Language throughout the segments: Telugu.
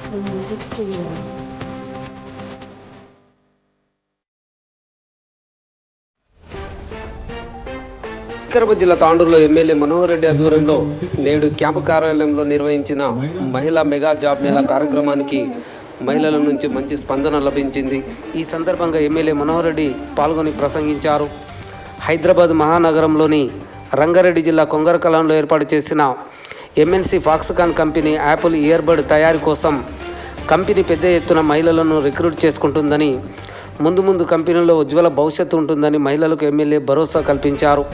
Maxwell Music Studio. వికారాబాద్ జిల్లా తాండూరులో ఎమ్మెల్యే మనోహర్ రెడ్డి ఆధ్వర్యంలో నేడు క్యాంపు కార్యాలయంలో నిర్వహించిన మహిళా మెగా జాబ్ మేళా కార్యక్రమానికి మహిళల నుంచి మంచి స్పందన లభించింది ఈ సందర్భంగా ఎమ్మెల్యే మనోహర్ రెడ్డి పాల్గొని ప్రసంగించారు హైదరాబాద్ మహానగరంలోని రంగారెడ్డి జిల్లా కొంగరకలంలో ఏర్పాటు చేసిన MNC Foxconn company Apple earbud తయారీ కోసం కంపెనీ పెద్ద ఎత్తున మహిళలను రిక్రూట్ చేసుకుంటుందని ముందు ముందు కంపెనీలో ఉజ్వల భవిష్యత్తు ఉంటుందని మహిళలకు ఎమ్మెల్యే భరోసా కల్పించారు.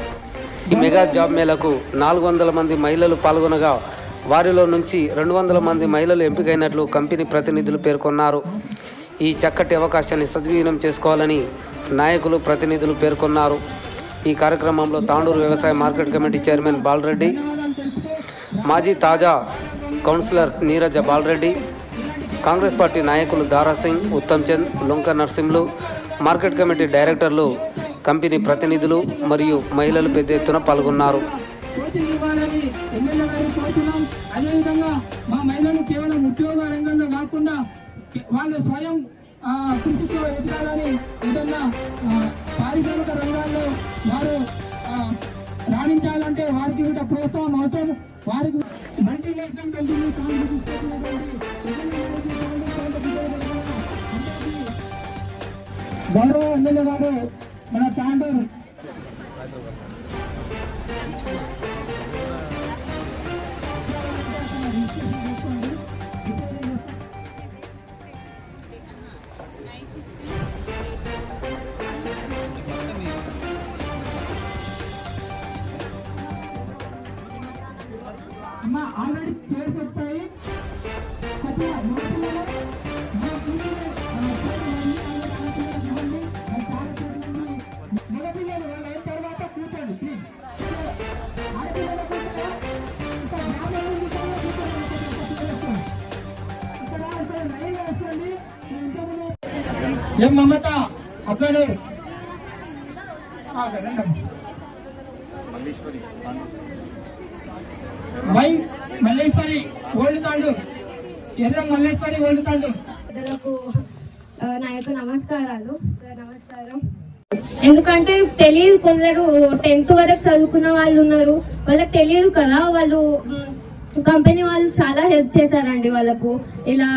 ఈ మెగా జాబ్ మేళకు నాలుగు వందల మంది మహిళలు పాల్గొనగా వారిలో నుంచి రెండు వందల మంది మహిళలు ఎంపికైనట్లు కంపెనీ ప్రతినిధులు పేర్కొన్నారు. ఈ చక్కటి అవకాశాన్ని సద్వినియోగం చేసుకోవాలని నాయకులు ప్రతినిధులు పేర్కొన్నారు. ఈ కార్యక్రమంలో తాండూరు వ్యవసాయ మార్కెట్ కమిటీ చైర్మన్ బాలరెడ్డి మాజీ తాజా కౌన్సిలర్ నీరజ బాలరెడ్డి కాంగ్రెస్ పార్టీ నాయకులు దారాసింగ్ ఉత్తమ్ చంద్ లొంక నర్సింహులు మార్కెట్ కమిటీ డైరెక్టర్లు కంపెనీ ప్రతినిధులు మరియు మహిళలు పెద్ద ఎత్తున పాల్గొన్నారు. అదేవిధంగా మా మహిళలు కేవలం ఉద్యోగ రంగంలో కాకుండా వాళ్ళు స్వయం కృషితో ఎదగాలని ఏదన్నా పారిశ్రామిక రంగాల్లో వారు రాణించాలంటే వారికి కూడా ప్రోత్సాహం అవసరం. వారికి మల్టీనేషనల్ కంపెనీ గౌరవ ఎమ్మెల్యే గారు మన తాండూరు ఏం మమత వై మల్లేశ్వరి. ఓల్డ్ తాండు. ఎర్ర మల్లేశ్వరి ఓల్డ్ తాండు. నా యొక్క నమస్కారాలు. సార్ నమస్కారం. ఎందుకంటే తెలియదు కొందరు టెన్త్ వరకు చదువుకున్న వాళ్ళు ఉన్నారు. వాళ్ళకి తెలియదు కదా వాళ్ళు కంపెనీ వాళ్ళు చాలా హెల్ప్ చేశారండి వాళ్ళకు. ఇలా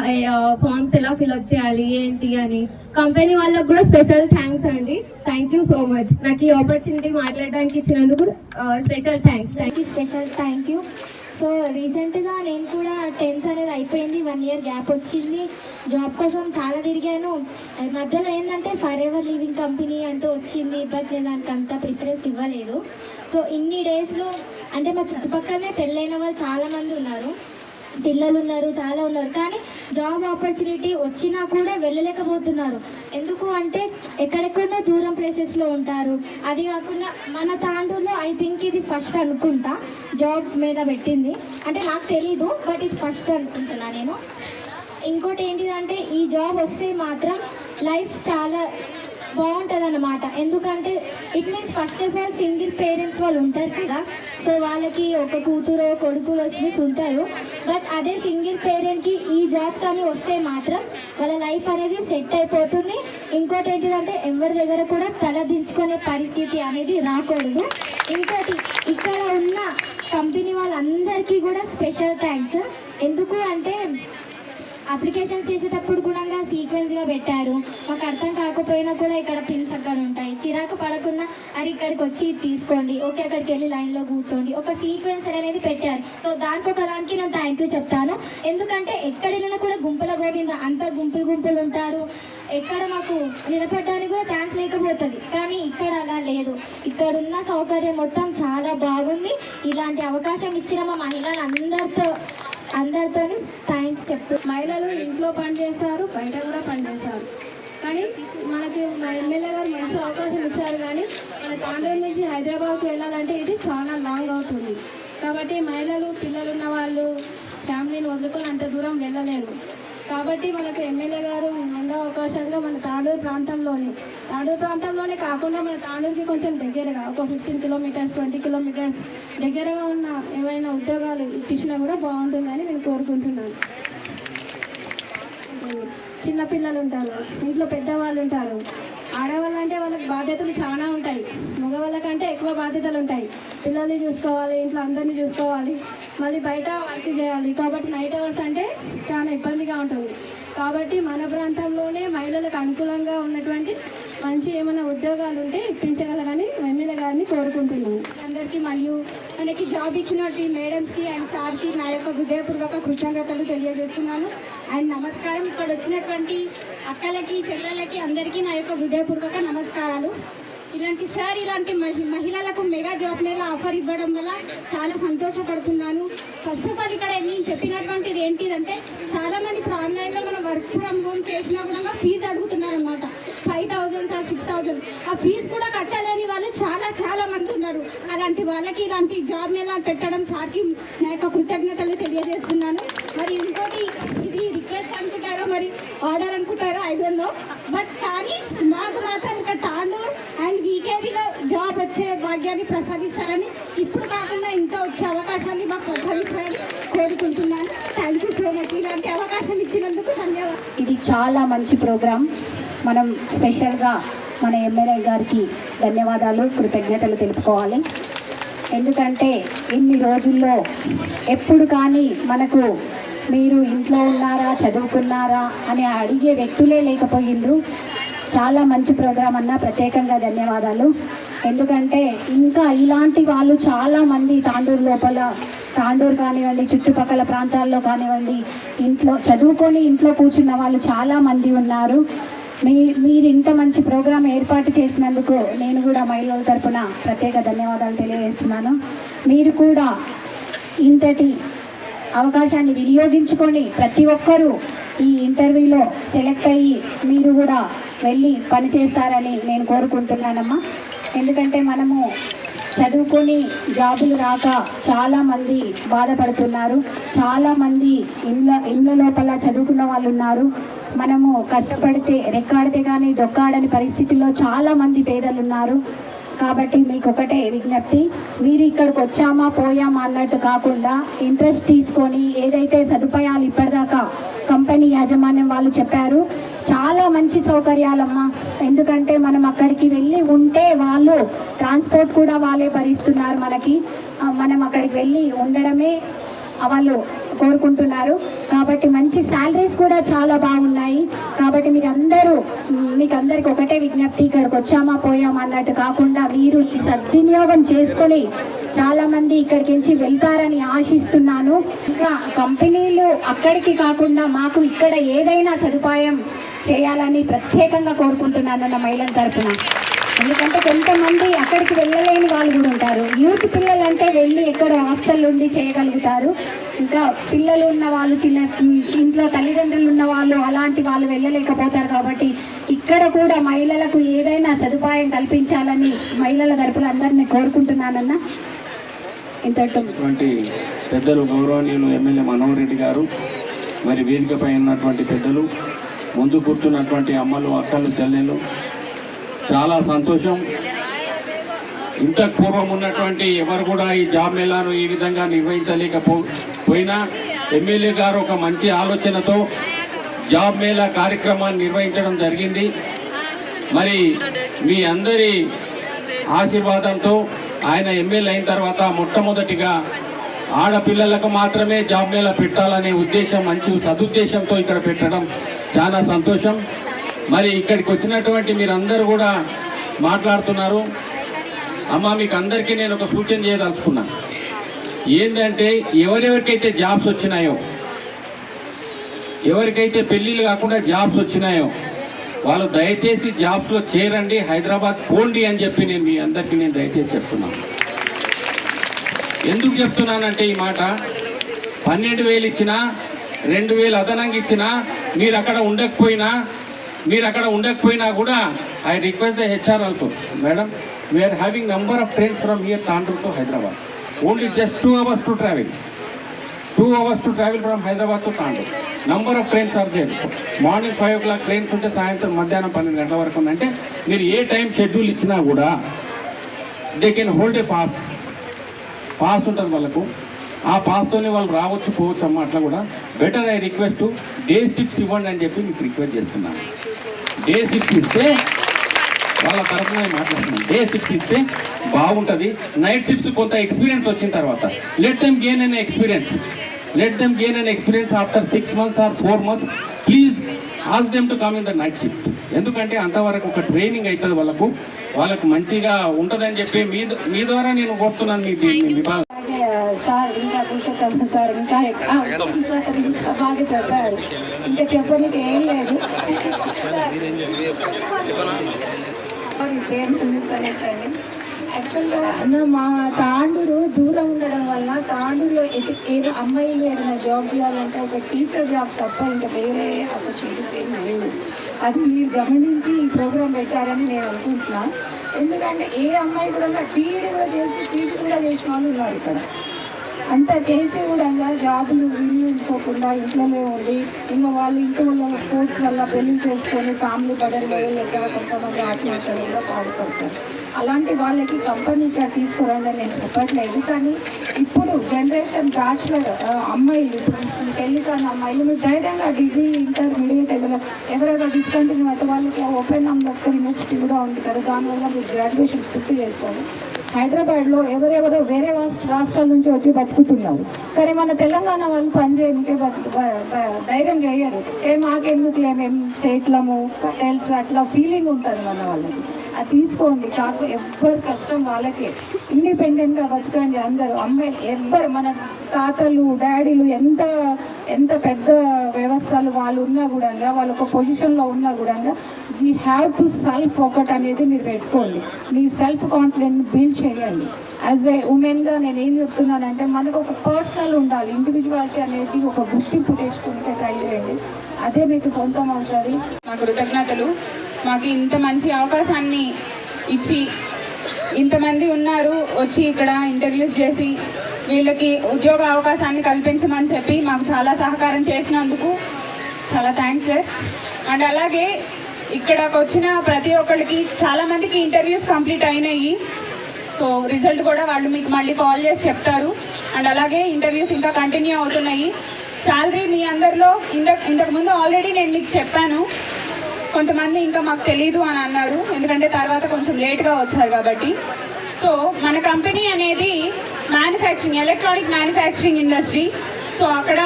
ఫామ్స్ ఎలా ఫిల్అప్ చేయాలి ఏంటి అని. కంపెనీ వాళ్ళకు కూడా స్పెషల్ థ్యాంక్స్ అండి. థ్యాంక్ యూ సో మచ్ నాకు ఈ ఆపర్చునిటీ మాట్లాడడానికి ఇచ్చినందుకు special thanks. Thank you special thank you so రీసెంట్గా నేను కూడా టెన్త్ అనేది అయిపోయింది. వన్ ఇయర్ గ్యాప్ వచ్చింది. జాబ్ కోసం చాలా తిరిగాను. మధ్యలో ఏంటంటే ఫర్ ఎవర్ లివింగ్ కంపెనీ అంటూ వచ్చింది. బట్ నేను దానికి అంత ప్రిఫరెన్స్ ఇవ్వలేదు. సో ఇన్ని డేస్లో అంటే మా చుట్టుపక్కలనే పెళ్ళైన వాళ్ళు చాలామంది ఉన్నారు. పిల్లలు ఉన్నారు చాలా ఉన్నారు. కానీ జాబ్ ఆపర్చునిటీ వచ్చినా కూడా వెళ్ళలేకపోతున్నారు. ఎందుకు అంటే ఎక్కడెక్కడో దూరం ప్లేసెస్లో ఉంటారు. అది కాకుండా మన తాండూరులో ఐ థింక్ ఇది ఫస్ట్ అనుకుంటా. జాబ్ మీద పెట్టింది. అంటే నాకు తెలీదు బట్ ఇది ఫస్ట్ అనుకుంటున్నా నేను. ఇంకోటి ఏంటిదంటే ఈ జాబ్ వస్తే మాత్రం లైఫ్ చాలా బాగుంటుంది అనమాట ఎందుకంటే it means first of all single parents వాళ్ళు ఉంటారు కదా. సో వాళ్ళకి ఒక కూతురు కొడుకులు వచ్చి ఉంటారు. బట్ అదే సింగిల్ పేరెంట్కి ఈ జాబ్ కానీ వస్తే మాత్రం వాళ్ళ లైఫ్ అనేది సెట్ అయిపోతుంది. ఇంకోటి ఏంటిదంటే ఎవరి దగ్గర కూడా తల దించుకునే పరిస్థితి అనేది రాకూడదు. ఇంకోటి ఇక్కడ ఉన్న కంపెనీ వాళ్ళందరికీ కూడా స్పెషల్ థ్యాంక్స్ ఎందుకు అంటే అప్లికేషన్ తీసేటప్పుడు కూడా సీక్వెన్స్గా పెట్టారు. మాకు అర్థం కాకపోయినా కూడా ఇక్కడ పిన్స్ అక్కడ ఉంటాయి. చిరాకు పడకుండా అది ఇక్కడికి వచ్చి తీసుకోండి. ఓకే అక్కడికి వెళ్ళి లైన్లో కూర్చోండి. ఒక సీక్వెన్స్ అనేది పెట్టారు. సో దానికి ఒక దానికి నేను థ్యాంక్ యూ చెప్తాను. ఎందుకంటే ఎక్కడ వెళ్ళినా కూడా గుంపుల గోవింద అంత గుంపులు గుంపులు ఉంటారు. ఎక్కడ మాకు నిలబడడానికి కూడా ఛాన్స్ లేకపోతుంది. కానీ ఇక్కడ అలా లేదు. ఇక్కడ ఉన్న సౌకర్యం మొత్తం చాలా బాగుంది. ఇలాంటి అవకాశం ఇచ్చిన మా మహిళలు అందరితో థ్యాంక్స్ చెప్తూ మహిళలు ఇంట్లో పనిచేస్తారు బయట కూడా పనిచేస్తారు కానీ మనకి మా ఎమ్మెల్యే గారు మంచి అవకాశం ఇచ్చారు కానీ మన తాండూరు నుంచి హైదరాబాద్కి వెళ్ళాలంటే ఇది చాలా లాంగ్ అవుతుంది కాబట్టి మహిళలు పిల్లలు ఉన్న వాళ్ళు ఫ్యామిలీని వదులుకొని అంత దూరం వెళ్ళలేరు. కాబట్టి మనకు ఎమ్మెల్యే గారు ఉండే అవకాశంగా మన తాండూరు ప్రాంతంలోనే తాండూరు ప్రాంతంలోనే కాకుండా మన తాండూరుకి కొంచెం దగ్గరగా ఒక ఫిఫ్టీన్ కిలోమీటర్స్ ట్వంటీ కిలోమీటర్స్ దగ్గరగా ఉన్న ఏవైనా ఉద్యోగాలు ఇప్పించినా కూడా బాగుంటుందని నేను కోరుకుంటున్నాను. చిన్నపిల్లలు ఉంటారు ఇంట్లో పెద్దవాళ్ళు ఉంటారు ఆడవాళ్ళు అంటే వాళ్ళకి బాధ్యతలు చాలా ఉంటాయి. మగవాళ్ళకంటే ఎక్కువ బాధ్యతలు ఉంటాయి. పిల్లల్ని చూసుకోవాలి ఇంట్లో అందరినీ చూసుకోవాలి. మళ్ళీ బయట వర్క్ చేయాలి. కాబట్టి నైట్ అవర్స్ అంటే చాలా ఇబ్బందిగా ఉంటుంది. కాబట్టి మన ప్రాంతంలోనే మహిళలకు అనుకూలంగా ఉన్నటువంటి మంచి ఏమైనా ఉద్యోగాలు ఉంటే ఇప్పించగలరని ఎమ్మెల్యే గారిని కోరుకుంటున్నాను. అందరికీ మరియు మనకి జాబ్ ఇచ్చినటువంటి మేడమ్స్కి అండ్ సార్కి నా యొక్క హృదయపూర్వక కృతజ్ఞతలు తెలియజేస్తున్నాను. అండ్ నమస్కారం. ఇక్కడ వచ్చినటువంటి అక్కలకి చెల్లెలకి అందరికీ నా యొక్క హృదయపూర్వక నమస్కారాలు. ఇలాంటి సార్ ఇలాంటి మహి- మహిళలకు మెగా జాబ్ మేళ ఆఫర్ ఇవ్వడం వల్ల చాలా సంతోషపడుతున్నాను. ఫస్ట్ ఆఫ్ ఆల్ ఇక్కడ నేను చెప్పినటువంటిది ఏంటిదంటే చాలామంది ఇప్పుడు ఆన్లైన్లో మనం వర్క్ ఫ్రమ్ హోమ్ చేసినా కూడా fee అడుగుతున్నారనమాట five thousand sir six thousand. ఆ ఫీజు కూడా కట్టలేని వాళ్ళు చాలా చాలా మంది ఉన్నారు. అలాంటి వాళ్ళకి ఇలాంటి జాబ్ మేళ పెట్టడం సార్కి నా యొక్క కృతజ్ఞతలు తెలియజేస్తున్నాను. మరి ఇంకోటి ఆడాలనుకుంటారో? రిక్వెస్ట్ మరి ఆర్డర్ అనుకుంటారో బట్ కానీ మాకు మాత్రం ఇక్కడ తాండూర్ అండ్ వీకేబీలో జాబ్ వచ్చే భాగ్యాన్ని ప్రసాదిస్తారని ఇప్పుడు కాకుండా ఇంకా వచ్చే అవకాశాన్ని మాకు ప్రసాదిస్తారని కోరుకుంటున్నాను. థ్యాంక్ యూ సో మచ్ ఇలాంటి అవకాశం ఇచ్చినందుకు ధన్యవాదాలు. ఇది చాలా మంచి ప్రోగ్రాం మనం స్పెషల్గా మన ఎమ్మెల్యే గారికి ధన్యవాదాలు కృతజ్ఞతలు తెలుపుకోవాలి. ఎందుకంటే ఇన్ని రోజుల్లో ఎప్పుడు కానీ మనకు మీరు ఇంట్లో ఉన్నారా చదువుకున్నారా అని అడిగే వ్యక్తులే లేకపోయిండ్రు చాలా మంచి ప్రోగ్రాం అన్న ప్రత్యేకంగా ధన్యవాదాలు. ఎందుకంటే ఇంకా ఇలాంటి వాళ్ళు చాలామంది తాండూరు లోపల తాండూరు కానివ్వండి చుట్టుపక్కల ప్రాంతాల్లో కానివ్వండి ఇంట్లో చదువుకొని ఇంట్లో కూర్చున్న వాళ్ళు చాలామంది ఉన్నారు. మీ మీరు ఇంత మంచి ప్రోగ్రాం ఏర్పాటు చేసినందుకు నేను కూడా మహిళల తరపున ప్రత్యేక ధన్యవాదాలు తెలియజేస్తున్నాను. మీరు కూడా ఇంతటి అవకాశాన్ని వినియోగించుకొని ప్రతి ఒక్కరూ ఈ ఇంటర్వ్యూలో సెలెక్ట్ అయ్యి మీరు కూడా వెళ్ళి పనిచేస్తారని నేను కోరుకుంటున్నానమ్మా. ఎందుకంటే మనము చదువుకొని జాబులు రాక చాలామంది బాధపడుతున్నారు. చాలామంది ఇండ్ల ఇండ్ల లోపల చదువుకున్న వాళ్ళు ఉన్నారు మనము కష్టపడితే రెక్కాడితే కానీ డొక్కాడని పరిస్థితుల్లో చాలామంది పేదలు ఉన్నారు కాబట్టి మీకు ఒకటే విజ్ఞప్తి. మీరు ఇక్కడికి వచ్చామా పోయామా అన్నట్టు కాకుండా ఇంట్రెస్ట్ తీసుకొని ఏదైతే సదుపాయాలు ఇప్పటిదాకా కంపెనీ యాజమాన్యం వాళ్ళు చెప్పారు చాలా మంచి సౌకర్యాలమ్మా. ఎందుకంటే మనం అక్కడికి వెళ్ళి ఉంటే వాళ్ళు ట్రాన్స్పోర్ట్ కూడా వాళ్ళే భరిస్తున్నారు మనకి. మనం అక్కడికి వెళ్ళి ఉండడమే వాళ్ళు కోరుకుంటున్నారు. కాబట్టి మంచి శాలరీస్ కూడా చాలా బాగున్నాయి. కాబట్టి మీరు అందరూ మీకు అందరికి ఒకటే విజ్ఞప్తి ఇక్కడికి వచ్చామా పోయామా అన్నట్టు కాకుండా మీరు ఈ సద్వినియోగం చేసుకొని చాలా మంది ఇక్కడికి నుంచి వెళ్తారని ఆశిస్తున్నాను. ఇంకా కంపెనీలు అక్కడికి కాకుండా మాకు ఇక్కడ ఏదైనా సదుపాయం చేయాలని ప్రత్యేకంగా కోరుకుంటున్నాను నా మహిళల తరఫున ఎందుకంటే కొంతమంది అక్కడికి వెళ్ళలేని వాళ్ళు కూడా ఉంటారు. యూత్ పిల్లలు అంటే వెళ్ళి ఎక్కడ హాస్టల్ ఉండి చేయగలుగుతారు. ఇంకా పిల్లలు ఉన్న వాళ్ళు చిన్న ఇంట్లో తల్లిదండ్రులు ఉన్న వాళ్ళు అలాంటి వాళ్ళు వెళ్ళలేకపోతారు కాబట్టి ఇక్కడ కూడా మహిళలకు ఏదైనా సదుపాయం కల్పించాలని మహిళల తరపులు అందరినీ కోరుకుంటున్నానన్న. ఇంతటితో పెద్దలు గౌరవనీయులు ఎమ్మెల్యే మనోహర్ రెడ్డి గారు మరి వేదికపై ఉన్నటువంటి పెద్దలు ముందు కూర్చున్నటువంటి అమ్మలు అక్కలు తల్లిలు చాలా సంతోషం. ఇంతకు పూర్వం ఉన్నటువంటి ఎవరు కూడా ఈ జాబ్ మేళాను ఈ విధంగా నిర్వహించలేకపో పోయినా ఎమ్మెల్యే గారు ఒక మంచి ఆలోచనతో జాబ్ మేళా కార్యక్రమాన్ని నిర్వహించడం జరిగింది. మరి మీ అందరి ఆశీర్వాదంతో ఆయన ఎమ్మెల్యే అయిన తర్వాత మొట్టమొదటిగా ఆడపిల్లలకు మాత్రమే జాబ్ మేళా పెట్టాలనే ఉద్దేశం మంచి సదుద్దేశంతో ఇక్కడ పెట్టడం చాలా సంతోషం. మరి ఇక్కడికి వచ్చినటువంటి మీరందరూ కూడా మాట్లాడుతున్నారు. అమ్మ మీకు అందరికీ నేను ఒక సూచన చేయదలుచుకున్నాను ఏంటంటే ఎవరెవరికైతే జాబ్స్ వచ్చినాయో ఎవరికైతే పెళ్ళిళ్ళు కాకుండా జాబ్స్ వచ్చినాయో వాళ్ళు దయచేసి జాబ్స్లో చేరండి హైదరాబాద్ పోండి అని చెప్పి నేను మీ అందరికీ నేను దయచేసి చెప్తున్నాను ఎందుకు చెప్తున్నానంటే ఈ మాట? పన్నెండు వేలు ఇచ్చినా రెండు వేలు అదనంగా ఇచ్చినా మీరు అక్కడ ఉండకపోయినా మీరు అక్కడ ఉండకపోయినా కూడా I request the HR also madam we are having number of trains from here Tandur to Hyderabad only just two hours to travel two hours to travel from Hyderabad to Tandur number of trains are there morning five o'clock trains ఉంటే సాయంత్రం మధ్యాహ్నం పన్నెండు గంటల వరకు ఉందంటే మీరు ఏ టైం షెడ్యూల్ ఇచ్చినా కూడా they can hold a pass pass ఉంటుంది వాళ్ళకు. ఆ పాస్తోనే వాళ్ళు రావచ్చు పోవచ్చు అమ్మ అట్లా కూడా. Better I request day shifts ఇవ్వండి అని చెప్పి మీకు రిక్వెస్ట్ చేస్తున్నాను. డే షిఫ్ట్ ఇస్తే వాళ్ళ తరఫున నేను మాట్లాడుతున్నాను డే షిఫ్ట్ ఇస్తే బాగుంటుంది. నైట్ షిఫ్ట్స్ కొంత ఎక్స్పీరియన్స్ వచ్చిన తర్వాత. Let them gain an experience let them gain an experience after six months or four months please ask them to come in the night shift ఎందుకంటే అంతవరకు ఒక ట్రైనింగ్ అవుతుంది వాళ్ళకు. వాళ్ళకు మంచిగా ఉంటుందని చెప్పి మీ మీ ద్వారా నేను కోరుతున్నాను మీ విభాగం. సార్ ఇంకా పురుషోత్తం సార్ ఇంకా సార్ ఇంకా బాగా చెప్పారు. ఇంకా చెప్పడానికి ఏం లేదు. మీ పేరు తెలుసుకోలేదండి యాక్చువల్గా అన్న మా తాండూరు దూరం ఉండడం వల్ల తాండూరులో ఏదో అమ్మాయిలు ఏదైనా జాబ్ చేయాలంటే ఒక టీచర్ జాబ్ తప్ప ఇంకా వేరే ఆపర్చునిటీస్ ఏం లేవు అది మీరు గమనించి ఈ ప్రోగ్రామ్ పెట్టారని నేను అనుకుంటున్నా. ఎందుకంటే ఏ అమ్మాయి కూడా బీఈడీ కూడా చేసి పీజీ కూడా చేసిన వాళ్ళు ఉన్నారు ఇక్కడ. అంతా చేసి కూడా జాబులు వినియోగించుకోకుండా ఇంట్లోనే ఉండి ఇంకా వాళ్ళు ఇంట్లో స్పోర్ట్స్ వల్ల పెళ్ళి చేసుకొని ఫ్యామిలీ బదర్ ఎక్కడ కొంతమంది ఆత్మహత్యలు కూడా పాల్పడతారు. అలాంటి వాళ్ళకి కంపెనీ ఇక్కడ తీసుకురండి నేను చెప్పట్లేదు. కానీ ఇప్పుడు జనరేషన్ బ్యాచులర్ అమ్మాయిలు ఇప్పుడు పెళ్ళి కాని అమ్మాయిలు మీరు ధైర్యంగా డిగ్రీ ఇంటర్మీడియట్ ఎవరైనా ఎవరైనా డిస్కంటిన్యూ అయితే వాళ్ళకి ఓపెన్ అంబేద్కర్ యూనివర్సిటీ కూడా ఉంది కదా. దానివల్ల మీరు గ్రాడ్యుయేషన్ పూర్తి చేసుకోండి హైదరాబాద్లో ఎవరెవరో వేరే రాష్ట్ర- రాష్ట్రాల నుంచి వచ్చి బతుకుతున్నారు. కానీ మన తెలంగాణ వాళ్ళు పని చేయనికే బతుకు ధైర్యం చేయరు ఏ మాకెందుకు మేము సేట్లము తెలుసు అట్లా ఫీలింగ్ ఉంటుంది మన వాళ్ళకి. అది తీసుకోండి కాకు ఎవ్వరు కష్టం వాళ్ళకి. ఇండిపెండెంట్గా బతకండి అందరూ అమ్మాయిలు ఎవ్వరు మన తాతలు డాడీలు ఎంత ఎంత పెద్ద వ్యవస్థలు వాళ్ళు ఉన్నా కూడా వాళ్ళు ఒక పొజిషన్లో ఉన్నా కూడా యూ హ్యావ్ టు సెల్ఫ్ ఒకటి అనేది మీరు పెట్టుకోండి. మీ సెల్ఫ్ కాన్ఫిడెంట్ బిల్డ్ చేయండి. యాజ్ ఏ ఉమెన్గా నేను ఏం చెప్తున్నానంటే మనకు ఒక పర్సనల్ ఉండాలి. ఇండివిజువాలిటీ అనేది ఒక గుర్తింపు తెచ్చుకుంటే ట్రై చేయండి. అదే మీకు సొంతం అవుతుంది. మా కృతజ్ఞతలు. మాకు ఇంత మంచి అవకాశాన్ని ఇచ్చి ఇంతమంది ఉన్నారు వచ్చి ఇక్కడ ఇంటర్వ్యూస్ చేసి వీళ్ళకి ఉద్యోగ అవకాశాన్ని కల్పించమని చెప్పి మాకు చాలా సహకారం చేసినందుకు చాలా థ్యాంక్స్ సార్ అండ్ అలాగే ఇక్కడకు వచ్చిన ప్రతి ఒక్కరికి చాలా మందికి ఇంటర్వ్యూస్ కంప్లీట్ అయినాయి. సో రిజల్ట్ కూడా వాళ్ళు మీకు మళ్ళీ కాల్ చేసి చెప్తారు. అండ్ అలాగే ఇంటర్వ్యూస్ ఇంకా కంటిన్యూ అవుతున్నాయి. శాలరీ మీ అందరిలో ఇంత ఇంతకుముందు ఆల్రెడీ నేను మీకు చెప్పాను. కొంతమంది ఇంకా మాకు తెలియదు అని అన్నారు. ఎందుకంటే తర్వాత కొంచెం లేట్గా వచ్చారు కాబట్టి. సో మన కంపెనీ అనేది manufacturing electronic manufacturing industry so అక్కడ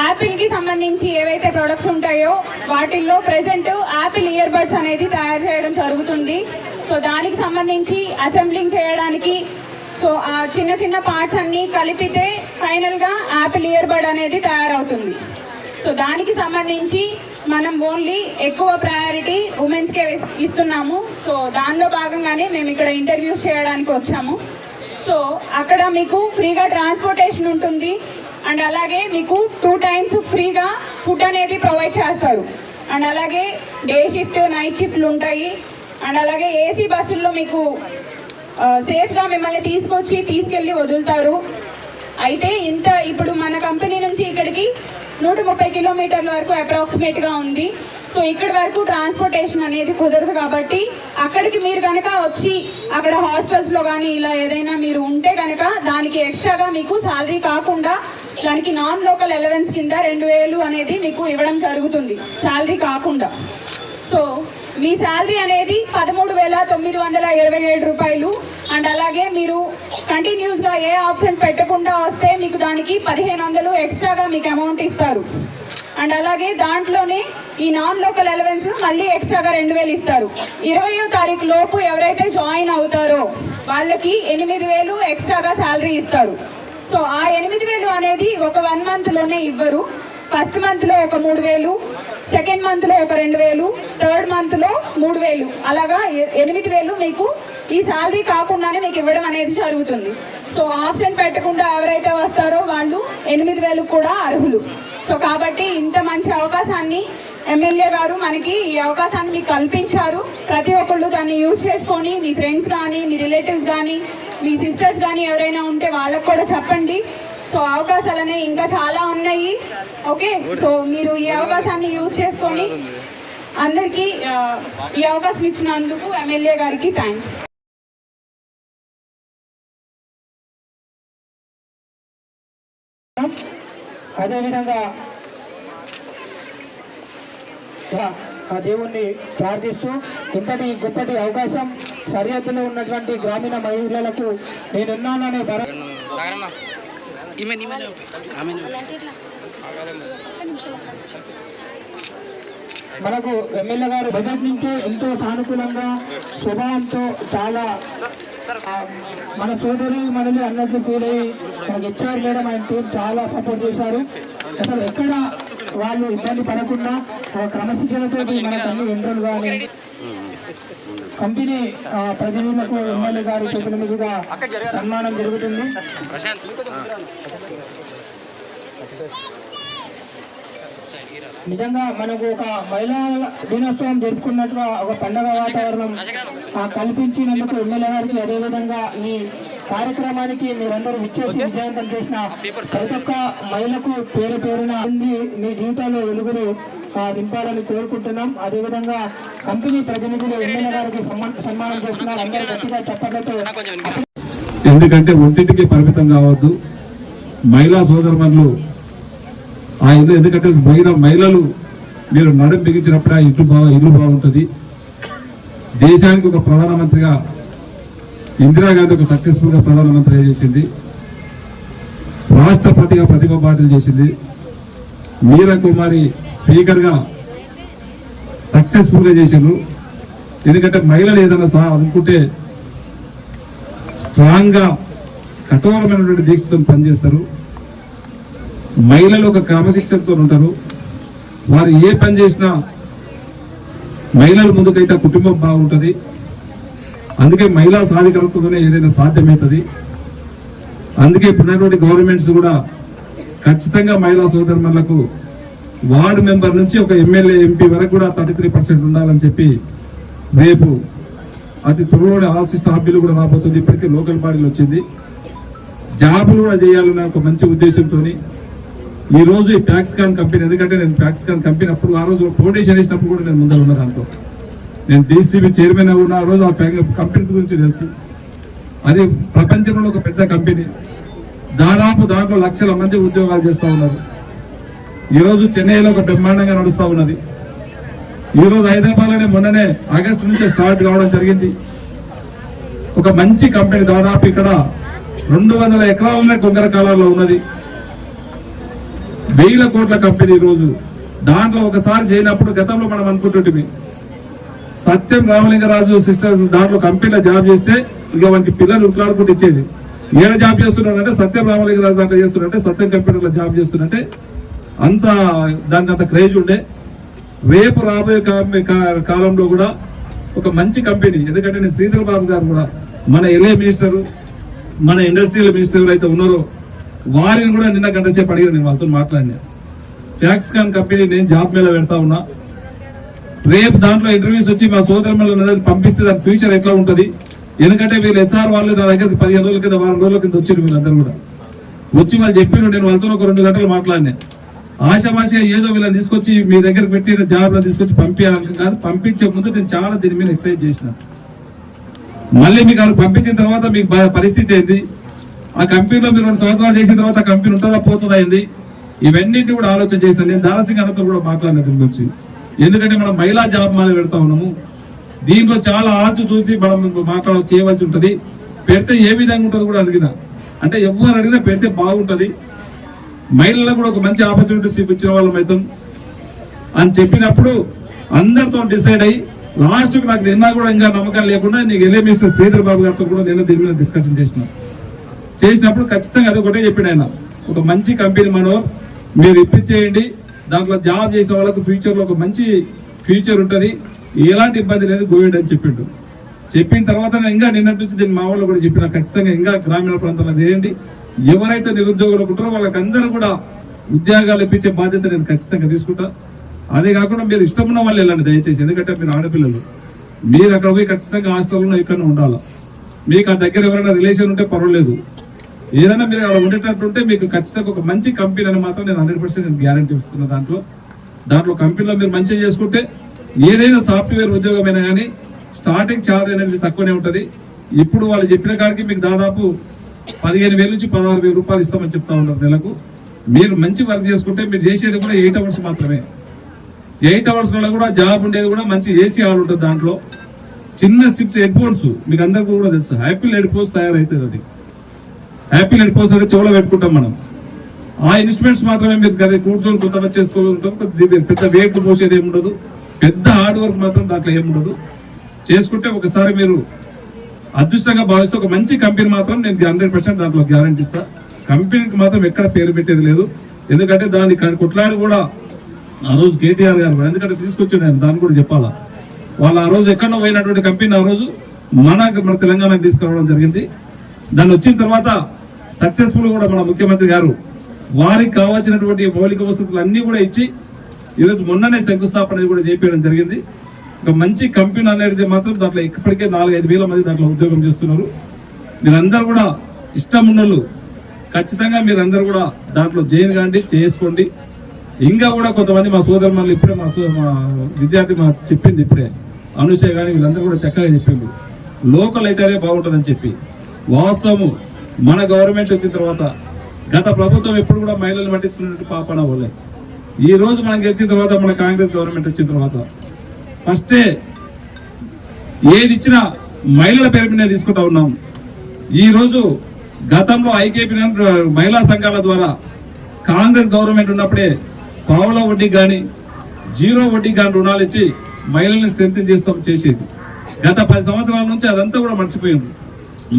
యాపిల్కి సంబంధించి ఏవైతే ప్రొడక్ట్స్ ఉంటాయో వాటిల్లో ప్రజెంట్ యాపిల్ ఇయర్ బడ్స్ అనేది తయారు చేయడం జరుగుతుంది. సో దానికి సంబంధించి అసెంబ్లింగ్ చేయడానికి సో ఆ చిన్న చిన్న పార్ట్స్ అన్నీ కలిపితే ఫైనల్గా యాపిల్ ఇయర్ బడ్ అనేది తయారవుతుంది. సో దానికి సంబంధించి మనం ఓన్లీ ఎక్కువ ప్రయారిటీ ఉమెన్స్కే ఇస్తున్నాము. సో దానిలో భాగంగానే మేము ఇక్కడ ఇంటర్వ్యూస్ చేయడానికి వచ్చాము. సో అక్కడ మీకు ఫ్రీగా ట్రాన్స్పోర్టేషన్ ఉంటుంది. అండ్ అలాగే మీకు టూ టైమ్స్ ఫ్రీగా ఫుడ్ అనేది ప్రొవైడ్ చేస్తారు. అండ్ అలాగే డే షిఫ్ట్ నైట్ షిఫ్ట్లు ఉంటాయి. అండ్ అలాగే ఏసీ బస్సుల్లో మీకు సేఫ్గా మిమ్మల్ని తీసుకొచ్చి తీసుకెళ్ళి వదులుతారు. అయితే ఇంత ఇప్పుడు మన కంపెనీ నుంచి ఇక్కడికి నూట ముప్పై కిలోమీటర్ల వరకు అప్రాక్సిమేట్గా ఉంది. సో ఇక్కడి వరకు ట్రాన్స్పోర్టేషన్ అనేది కుదరదు కాబట్టి అక్కడికి మీరు కనుక వచ్చి అక్కడ హాస్టల్స్లో కానీ ఇలా ఏదైనా మీరు ఉంటే కనుక దానికి ఎక్స్ట్రాగా మీకు శాలరీ కాకుండా దానికి నాన్ లోకల్ ఎలవెన్స్ కింద రెండు వేలు అనేది మీకు ఇవ్వడం జరుగుతుంది. శాలరీ కాకుండా. సో మీ శాలరీ అనేది పదమూడు వేల తొమ్మిది వందల ఇరవై ఏడు రూపాయలు. అండ్ అలాగే మీరు కంటిన్యూస్గా ఏ ఆప్షన్ పెట్టకుండా వస్తే మీకు దానికి పదిహేను వందలు ఎక్స్ట్రాగా మీకు అమౌంట్ ఇస్తారు. అండ్ అలాగే దాంట్లోనే ఈ నాన్ లోకల్ అలవెన్స్ మళ్ళీ ఎక్స్ట్రాగా రెండు వేలు ఇస్తారు. ఇరవయో తారీఖు లోపు ఎవరైతే జాయిన్ అవుతారో వాళ్ళకి ఎనిమిది వేలు ఎక్స్ట్రాగా శాలరీ ఇస్తారు. సో ఆ ఎనిమిది వేలు అనేది ఒక వన్ మంత్లోనే ఇవ్వరు. ఫస్ట్ మంత్లో ఒక మూడు వేలు సెకండ్ మంత్లో ఒక రెండు వేలు థర్డ్ మంత్లో మూడు వేలు. అలాగా ఎ- ఎనిమిది వేలు మీకు ఈ శాలరీ కాకుండానే మీకు ఇవ్వడం అనేది జరుగుతుంది. సో ఆప్షన్ పెట్టకుండా ఎవరైతే వస్తారో వాళ్ళు ఎనిమిది వేలు కూడా అర్హులు. సో కాబట్టి ఇంత మంచి అవకాశాన్ని ఎమ్మెల్యే గారు మనకి ఈ అవకాశాన్ని మీకు కల్పించారు. ప్రతి ఒక్కళ్ళు దాన్ని యూజ్ చేసుకొని మీ ఫ్రెండ్స్ కానీ మీ రిలేటివ్స్ కానీ మీ సిస్టర్స్ కానీ ఎవరైనా ఉంటే వాళ్ళకు కూడా చెప్పండి. సో అవకాశాలు అనేవి ఇంకా చాలా ఉన్నాయి. ఓకే? సో మీరు ఈ అవకాశాన్ని యూజ్ చేసుకొని అందరికీ ఈ అవకాశం ఇచ్చినందుకు ఎమ్మెల్యే గారికి థ్యాంక్స్. అదేవిధంగా ఆ దేవుణ్ణి ప్రార్థిస్తూ ఇంతటి గొప్పటి అవకాశం సరిహద్దులో ఉన్నటువంటి గ్రామీణ మహిళలకు నేనున్నాననే భర మనకు ఎమ్మెల్యే గారు బడ్జెట్ నుంచి ఎంతో సానుకూలంగా స్వభావంతో చాలా మన సోదరి మనల్ని అన్నట్లు ఫీల్ అయ్యి మనకి హెచ్ఆర్ మేడం ఆయన టీం చాలా సపోర్ట్ చేశారు. అసలు ఎక్కడ వాళ్ళు ఇబ్బంది పడకుండా ఒక క్రమశిక్షణతో మనకు అన్ని ఎంట్రలు కానీ కంపెనీ ప్రతినిధులకు ఎమ్మెల్యే గారి చేతుల మీదుగా సన్మానం జరుగుతుంది. నిజంగా మనకు ఒక మహిళా దినోత్సవం జరుపుకున్నట్టుగా ఒక పండగ వాతావరణం ఆ, కల్పించినందుకు ఎమ్మెల్యే గారికి అదేవిధంగా ఈ కార్యక్రమానికి మీరందరూ విచ్చేసి విజయవంతం చేసిన ప్రతి ఒక్క మహిళకు పేరు పేరున మీ జీవితాల్లో వెలుగులు ఆ, నింపాలని కోరుకుంటున్నాం. అదేవిధంగా కంపెనీ ప్రతినిధులు ఎమ్మెల్యే గారికి సన్మానం చేస్తున్నారు. అందరూ గట్టిగా చెప్పగలతో ఎందుకంటే ఒంటింటికి పరిమితం కావద్దు. మహిళా సోదరులు ఆ ఇల్లు ఎందుకంటే మహిళ మహిళలు మీరు నడుం బిగించినప్పుడు ఆ ఇల్లు బాగా ఇల్లు బాగుంటుంది. దేశానికి ఒక ప్రధానమంత్రిగా ఇందిరాగాంధీ ఒక సక్సెస్ఫుల్గా ప్రధానమంత్రి చేసింది. రాష్ట్రపతిగా ప్రతిభ పాటలు చేసింది. మీరా కుమారి స్పీకర్గా సక్సెస్ఫుల్గా సక్సెస్ఫుల్ చేసిండ్రు ఎందుకంటే మహిళలు ఏదైనా సహా అనుకుంటే స్ట్రాంగ్గా కఠోరమైనటువంటి దీక్షతో పనిచేస్తారు. మహిళలు ఒక క్రమశిక్షణతో ఉంటారు. వారు ఏ పని చేసినా మహిళల ముందుకైతే కుటుంబం బాగుంటుంది. అందుకే మహిళా సాధికారతతోనే ఏదైనా సాధ్యమవుతుంది. అందుకే ఇప్పుడున్నటువంటి గవర్నమెంట్స్ కూడా ఖచ్చితంగా మహిళా సోదరులకు వార్డు మెంబర్ నుంచి ఒక ఎమ్మెల్యే ఎంపీ వరకు కూడా థర్టీ త్రీ పర్సెంట్ ఉండాలని చెప్పి రేపు అతి త్వరలోనే ఆసిస్ట్ బిల్లు కూడా రాబోతుంది. ఇప్పటికే లోకల్ బాడీలు వచ్చింది. జాబులు కూడా చేయాలనే ఒక మంచి ఉద్దేశంతో ఈ రోజు ఈ ప్యాక్స్కాన్ కంపెనీ ఎందుకంటే నేను ప్యాక్స్కాన్ కంపెనీ అప్పుడు ఆ రోజు ఫౌండేషన్ వేసినప్పుడు కూడా నేను ముందర ఉన్న దాంట్లో నేను డీసీబీ చైర్మన్ ఉన్న ఆ రోజు ఆ కంపెనీ గురించి తెలుసు. అది ప్రపంచంలో ఒక పెద్ద కంపెనీ దాదాపు దాంట్లో లక్షల మంది ఉద్యోగాలు చేస్తూ ఉన్నారు. ఈరోజు చెన్నైలో ఒక బ్రహ్మాండంగా నడుస్తూ ఉన్నది. ఈ రోజు హైదరాబాద్లోనే మొన్ననే ఆగస్టు నుంచి స్టార్ట్ కావడం జరిగింది. ఒక మంచి కంపెనీ దాదాపు ఇక్కడ రెండు వందల ఎకరాలనే కొంగర కాలాల్లో ఉన్నది. వేల కోట్ల కంపెనీ రోజు. దాంట్లో ఒకసారి చేయనప్పుడు గతంలో మనం అనుకుంటుంటే సత్యం రామలింగరాజు సిస్టర్స్ దాంట్లో కంపెనీలో జాబ్ చేస్తే ఇక వానికి పిల్లలు ఉత్తరాడుకుంటూ ఇచ్చేది. ఏడ జాబ్ చేస్తున్నాడంటే సత్యం రామలింగరాజు దాంట్లో చేస్తున్నాడంటే సత్యం కంపెనీలో జాబ్ చేస్తున్నట్టే అంత దానికి అంత క్రేజ్ ఉండే. రేపు రాబోయే కాలంలో కూడా ఒక మంచి కంపెనీ ఎందుకంటే నేను శ్రీధర్ బాబు గారు కూడా మన ఎల్ఏ మినిస్టరు మన ఇండస్ట్రియల్ మినిస్టర్ ఎవరైతే ఉన్నారో వారిని కూడా నిన్న గంట సేపు అడిగిన నేను వాళ్ళతో మాట్లాడినా. ఫ్యాక్స్కాన్ కంపెనీ నేను జాబ్ మీద పెడతా ఉన్నా. రేపు దాంట్లో ఇంటర్వ్యూస్ వచ్చి మా సోదరు పంపిస్తే దాని ఫ్యూచర్ ఎట్లా ఉంటుంది? ఎందుకంటే వీళ్ళు హెచ్ఆర్ వాళ్ళు నా దగ్గరికి పదిహేను రోజుల కింద వారం రోజుల కింద వచ్చారు వీళ్ళందరూ కూడా. వచ్చి వాళ్ళు చెప్పిన నేను వాళ్ళతో ఒక రెండు గంటలు మాట్లాడినా. ఆశామాషిగా ఏదో వీళ్ళని తీసుకొచ్చి మీ దగ్గర పెట్టిన జాబ్లో తీసుకొచ్చి పంపించాలని కాదు పంపించే ముందు నేను చాలా దీని మీద ఎక్సైజ్ చేసిన. మళ్ళీ మీకు అక్కడ పంపించిన తర్వాత మీకు పరిస్థితి ఏంటి ఆ కంపెనీలో మీరు రెండు సంవత్సరాలు చేసిన తర్వాత కంపెనీ ఉంటుందా పోతుందా ఏంది? ఇవన్నిటిని కూడా ఆలోచన చేసిన నేను దారాసింగ్ అన్నతో కూడా మాట్లాడిన దీని గురించి ఎందుకంటే మనం మహిళా జాబ్ మానే పెడతా ఉన్నాము. దీంట్లో చాలా ఆచు చూసి మనం మాట్లాడ చేయవలసి ఉంటుంది. పెడితే ఏ విధంగా ఉంటుంది కూడా అడిగిన. అంటే ఎవరు అడిగినా పెడితే బాగుంటుంది. మహిళలకు కూడా ఒక మంచి ఆపర్చునిటీస్ ఇచ్చిన వాళ్ళం అవుతాం అని చెప్పినప్పుడు అందరితో డిసైడ్ అయ్యి లాస్ట్కి నాకు నిన్న కూడా ఇంకా నమ్మకం లేకుండా నీకు వెళ్ళే మినిస్టర్ శ్రీధర్ బాబు గారితో కూడా నిన్న దీని మీద డిస్కషన్ చేసినాను చేసినప్పుడు ఖచ్చితంగా అది ఒకటే చెప్పాడు ఆయన. ఒక మంచి కంపెనీ మనం మీరు ఇప్పించేయండి దాంట్లో జాబ్ చేసిన వాళ్ళకు ఫ్యూచర్లో ఒక మంచి ఫ్యూచర్ ఉంటుంది. ఎలాంటి ఇబ్బంది లేదు గోవిడ్ అని చెప్పిండు. చెప్పిన తర్వాత ఇంకా నిన్నటి నుంచి దీన్ని మా వాళ్ళు కూడా చెప్పిన ఖచ్చితంగా ఇంకా గ్రామీణ ప్రాంతాల్లో చేయండి. ఎవరైతే నిరుద్యోగులు ఉంటారో వాళ్ళకి అందరూ కూడా ఉద్యోగాలు ఇప్పించే బాధ్యత నేను ఖచ్చితంగా తీసుకుంటా. అదే కాకుండా మీరు ఇష్టం ఉన్న వాళ్ళు వెళ్ళండి దయచేసి ఎందుకంటే మీరు ఆడపిల్లలు. మీరు అక్కడ పోయి ఖచ్చితంగా హాస్టల్లో ఇక్కడ ఉండాలి. మీకు ఆ దగ్గర ఎవరైనా రిలేషన్ ఉంటే పర్వాలేదు. ఏదైనా మీరు అక్కడ ఉండేటట్టు ఉంటే మీకు ఖచ్చితంగా ఒక మంచి కంపెనీ అని మాత్రం నేను హండ్రెడ్ పర్సెంట్ నేను గ్యారంటీ ఇస్తున్నా దాంట్లో. దాంట్లో కంపెనీలో మీరు మంచిగా చేసుకుంటే ఏదైనా సాఫ్ట్వేర్ ఉద్యోగమైనా కానీ స్టార్టింగ్ ఛార్జ్ అనేది తక్కువనే ఉంటుంది. ఇప్పుడు వాళ్ళు చెప్పిన కాడికి మీకు దాదాపు పదిహేను వేల నుంచి పదహారు వేల రూపాయలు ఇస్తామని చెప్తా ఉన్నారు నెలకు. మీరు మంచి వర్క్ చేసుకుంటే మీరు చేసేది కూడా ఎయిట్ అవర్స్ మాత్రమే. ఎయిట్ అవర్స్లో కూడా జాబ్ ఉండేది కూడా మంచి ఏసీ హాల్ ఉంటుంది దాంట్లో. చిన్న సిప్స్ హెడ్ ఫోన్స్ మీకు అందరికీ కూడా తెలుసు. హ్యాపీ హెడ్ ఫోన్స్ తయారవుతుంది అది. హ్యాపీ హెడ్ ఫోన్స్ అంటే చెవులో పెట్టుకుంటాం మనం. ఆ ఇన్స్ట్రుమెంట్స్ మాత్రమే మీరు కదా కూర్చొని కొంతమంది చేసుకోగలుగుతాం పెద్ద వేపు పోసేది ఏమి ఉండదు పెద్ద హార్డ్ వర్క్ మాత్రం దాంట్లో ఏమి ఉండదు చేసుకుంటే ఒకసారి మీరు అదృష్టంగా భావిస్తే ఒక మంచి కంపెనీ మాత్రం నేను హండ్రెడ్ పర్సెంట్ దాంట్లో గ్యారంటీ ఇస్తా. కంపెనీకి మాత్రం ఎక్కడ పేరు పెట్టేది లేదు. ఎందుకంటే దాన్ని కొట్లాడి కూడా ఆ రోజు కేటీఆర్ గారు ఎందుకంటే తీసుకొచ్చాడు నేను దాన్ని కూడా చెప్పాలా. వాళ్ళు ఆ రోజు ఎక్కడో పోయినటువంటి కంపెనీ ఆ రోజు మన మన తెలంగాణకు తీసుకురావడం జరిగింది. దాన్ని వచ్చిన తర్వాత సక్సెస్ఫుల్ కూడా మన ముఖ్యమంత్రి గారు వారికి కావాల్సినటువంటి మౌలిక వసతులు అన్నీ కూడా ఇచ్చి ఈరోజు మొన్ననే శంకుస్థాపన కూడా చేపించడం జరిగింది. ఒక మంచి కంపెనీ అనేది మాత్రం దాంట్లో ఇప్పటికే నాలుగైదు వేల మంది దాంట్లో ఉద్యోగం చేస్తున్నారు. మీరందరూ కూడా ఇష్టం ఉన్నోళ్ళు ఖచ్చితంగా మీరందరూ కూడా దాంట్లో జైన్ కాండి చేసుకోండి. ఇంకా కూడా కొంతమంది మా సోదరు మళ్ళీ ఇప్పుడే మా మా విద్యార్థి మా చెప్పింది ఇప్పుడే. అనుషయ కానీ వీళ్ళందరూ కూడా చక్కగా చెప్పింది. లోకల్ అయితేనే బాగుంటుందని చెప్పి. వాస్తవము మన గవర్నమెంట్ వచ్చిన తర్వాత గత ప్రభుత్వం ఎప్పుడు కూడా మహిళలు పట్టించుకున్నట్టు పాపన పోలే ఈ రోజు మనం గెలిచిన తర్వాత మన కాంగ్రెస్ గవర్నమెంట్ వచ్చిన తర్వాత ఫస్టే ఏది ఇచ్చినా మహిళల పేరు మీద తీసుకుంటా ఉన్నాం. ఈ రోజు గతంలో ఐకేపీ మహిళా సంఘాల ద్వారా కాంగ్రెస్ గవర్నమెంట్ ఉన్నప్పుడే పావుల వడ్డీ కానీ జీరో వడ్డీ కానీ రుణాలు ఇచ్చి మహిళల్ని స్ట్రెంత్ చేస్తాం చేసేది. గత పది సంవత్సరాల నుంచి అదంతా కూడా మర్చిపోయింది.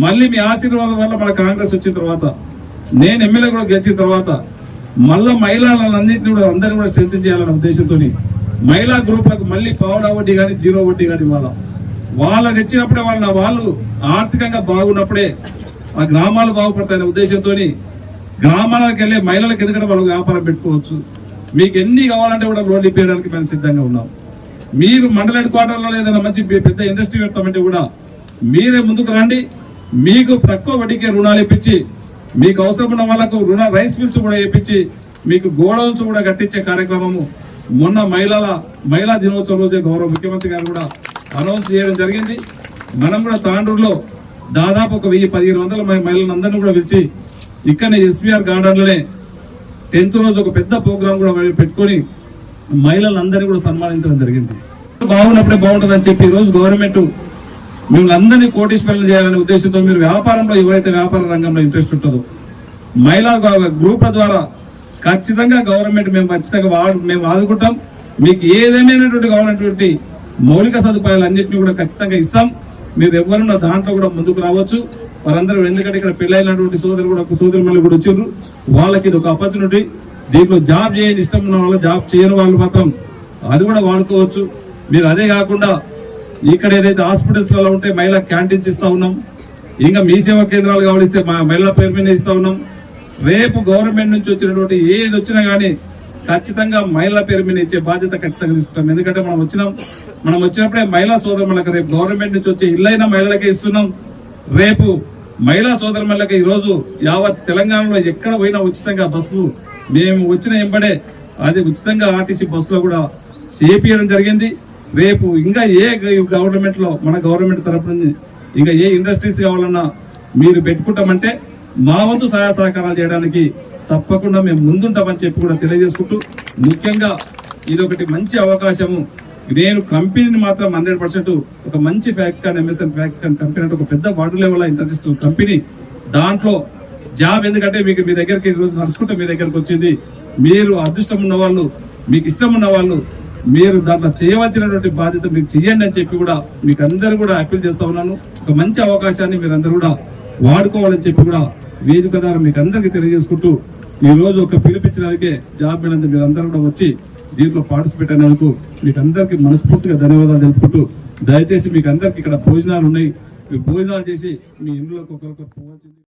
మళ్ళీ మీ ఆశీర్వాదం వల్ల మన కాంగ్రెస్ వచ్చిన తర్వాత నేను ఎమ్మెల్యే కూడా గెలిచిన తర్వాత మళ్ళా మహిళలన్నింటినీ కూడా అందరినీ కూడా స్ట్రెంత్ చేయాలనే ఉద్దేశంతో మహిళా గ్రూప్లకు మళ్ళీ పావుల వడ్డీ కానీ జీరో వడ్డీ కానీ ఇవ్వాలా? వాళ్ళకి ఇచ్చినప్పుడే వాళ్ళ వాళ్ళు ఆర్థికంగా బాగున్నప్పుడే ఆ గ్రామాలు బాగుపడతాయనే ఉద్దేశంతో గ్రామాలకు వెళ్ళే మహిళలకు ఎందుకంటే వాళ్ళు వ్యాపారం పెట్టుకోవచ్చు. మీకు ఎన్ని కావాలంటే కూడా లోన్ ఇప్పించడానికి మేము సిద్ధంగా ఉన్నాం. మీరు మండల హెడ్ క్వార్టర్లో ఏదైనా మంచి పెద్ద ఇండస్ట్రీ పెడతామంటే కూడా మీరే ముందుకు రండి. మీకు తక్కువ వడ్డీకే రుణాలు ఇప్పించి మీకు అవసరం ఉన్న వాళ్ళకు రుణ రైస్ మిల్స్ కూడా ఇప్పించి మీకు గోడౌన్స్ కూడా కట్టించే కార్యక్రమము మొన్న మహిళల మహిళా దినోత్సవం రోజే గౌరవ ముఖ్యమంత్రి గారు కూడా అనౌన్స్ చేయడం జరిగింది. మనం కూడా తాండూరులో దాదాపు ఒక వెయ్యి పదిహేను వందల మహిళలందరినీ కూడా పిలిచి ఇక్కడనే ఎస్వీఆర్ గార్డెన్లోనే టెన్త్ రోజు ఒక పెద్ద ప్రోగ్రామ్ కూడా పెట్టుకొని మహిళలందరినీ కూడా సన్మానించడం జరిగింది. బాగున్నప్పుడే బాగుంటుందని చెప్పి ఈరోజు రోజు గవర్నమెంట్ మిమ్మల్ని అందరినీ కోటీశ్వరులు చేయాలనే ఉద్దేశంతో మీరు వ్యాపారంలో ఎవరైతే వ్యాపార రంగంలో ఇంట్రెస్ట్ ఉంటుందో మహిళా గ్రూప్ల ద్వారా ఖచ్చితంగా గవర్నమెంట్ మేము ఖచ్చితంగా వాడు మేము ఆదుకుంటాం. మీకు ఏదేమైనటువంటి కావాలన్నటువంటి మౌలిక సదుపాయాలు అన్నింటినీ కూడా ఖచ్చితంగా ఇస్తాం. మీరు ఎవరున్న దాంట్లో కూడా ముందుకు రావచ్చు. వారందరూ ఎందుకంటే ఇక్కడ పెళ్ళైనటువంటి సోదరులు కూడా సోదరు మళ్ళీ కూడా వచ్చిండ్రు వాళ్ళకి ఇది ఒక ఆపర్చునిటీ దీంట్లో జాబ్ చేయని ఇష్టం ఉన్న వాళ్ళు జాబ్ చేయని వాళ్ళు మాత్రం అది కూడా వాడుకోవచ్చు. మీరు అదే కాకుండా ఇక్కడ ఏదైతే హాస్పిటల్స్లలో ఉంటే మహిళా క్యాంటీన్స్ ఇస్తా ఉన్నాం. ఇంకా మీ సేవా కేంద్రాలు కావలిస్తే మా మహిళల పేరు మీద ఇస్తా ఉన్నాం. రేపు గవర్నమెంట్ నుంచి వచ్చినటువంటి ఏది వచ్చినా కానీ ఖచ్చితంగా మహిళల పేరు మీద ఇచ్చే బాధ్యత ఖచ్చితంగా తీసుకుంటాం. ఎందుకంటే మనం వచ్చినాం. మనం వచ్చినప్పుడే మహిళా సోదరులకు రేపు గవర్నమెంట్ నుంచి వచ్చే ఇల్లైన మహిళలకే ఇస్తున్నాం. రేపు మహిళా సోదరులకు ఈ ఈరోజు యావత్ తెలంగాణలో ఎక్కడ పోయినా ఉచితంగా బస్సు మేము వచ్చిన ఎంబడే అది ఉచితంగా ఆర్టీసీ బస్సులో కూడా చేపించడం జరిగింది. రేపు ఇంకా ఏ గవర్నమెంట్లో మన గవర్నమెంట్ తరపు నుంచి ఇంకా ఏ ఇండస్ట్రీస్ కావాలన్నా మీరు పెట్టుకుంటామంటే మా వంతు సహాయ సహకారాలు చేయడానికి తప్పకుండా మేము ముందుంటామని చెప్పి కూడా తెలియజేసుకుంటూ ముఖ్యంగా ఇది ఒకటి మంచి అవకాశము. నేను కంపెనీని మాత్రం హండ్రెడ్ పర్సెంట్ ఒక మంచి ఫ్యాక్స్ కానీ ఎంఎస్ఎన్ ఫ్యాక్స్ కానీ కంపెనీ అంటే ఒక పెద్ద వాటర్ లెవెల్ ఇంటర్నేషనల్ కంపెనీ దాంట్లో జాబ్ ఎందుకంటే మీకు మీ దగ్గరికి ఈరోజు నడుచుకుంటే మీ దగ్గరకు వచ్చింది. మీరు అదృష్టం ఉన్న వాళ్ళు మీకు ఇష్టం ఉన్న వాళ్ళు మీరు దాంట్లో చేయవలసినటువంటి బాధ్యత మీకు చెయ్యండి అని చెప్పి కూడా మీకు అందరూ కూడా అప్పీల్ చేస్తా ఉన్నాను. ఒక మంచి అవకాశాన్ని మీరు కూడా వాడుకోవాలని చెప్పి కూడా వేదిక ద్వారా మీకు అందరికీ తెలియజేసుకుంటూ ఈ రోజు ఒక పిలిపించడానికే జాబ్ మీద మీరు కూడా వచ్చి దీంట్లో పార్టిసిపేట్ అయినందుకు మీకు అందరికీ మనస్ఫూర్తిగా ధన్యవాదాలు తెలుపుకుంటూ దయచేసి మీకు అందరికీ ఇక్కడ భోజనాలు ఉన్నాయి. మీ భోజనాలు చేసి మీ ఇంట్లోకి ఒకరికి పోవాల్సింది.